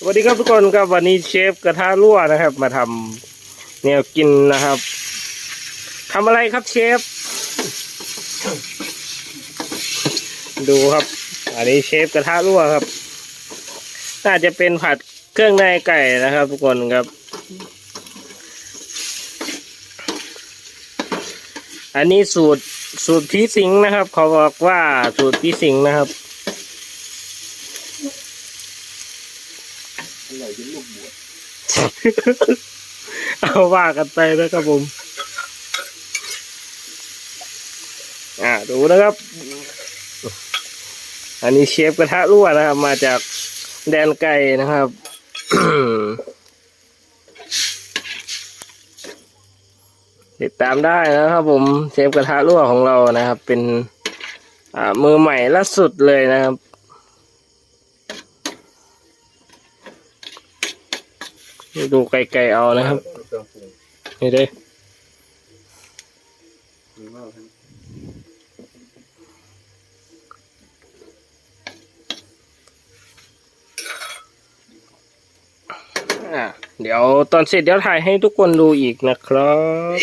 สวัสดีครับทุกคนครับวันนี้เชฟกระทะรั่วนะครับ มาทำแนวกินนะครับทำอะไรครับเชฟ ดูครับ อันนี้เชฟกระทะรั่วครับ น่าจะเป็นผัดเครื่องในไก่นะครับ ทุกคนครับ อันนี้สูตรสูตรพี่สิงห์นะครับ เขาบอกว่าสูตรพี่สิงห์นะครับ อร่อยจนลูกบวชเอาว่ากันไปนะครับผม อ่าดูนะครับ อันนี้เชฟกระทะรั่วนะครับ มาจากแดนไก่นะครับ ติดตามได้นะครับ ผมเชฟกระทะรั่วของเรานะครับ เป็น อ่ามือใหม่ล่าสุดเลยนะครับ ดูไกลๆเอานะครับ เครื่องปรุงนี่เด้มีมากครับอะเดี๋ยวตอนเสร็จเดี๋ยวถ่ายให้ทุกคนดูอีกนะครับ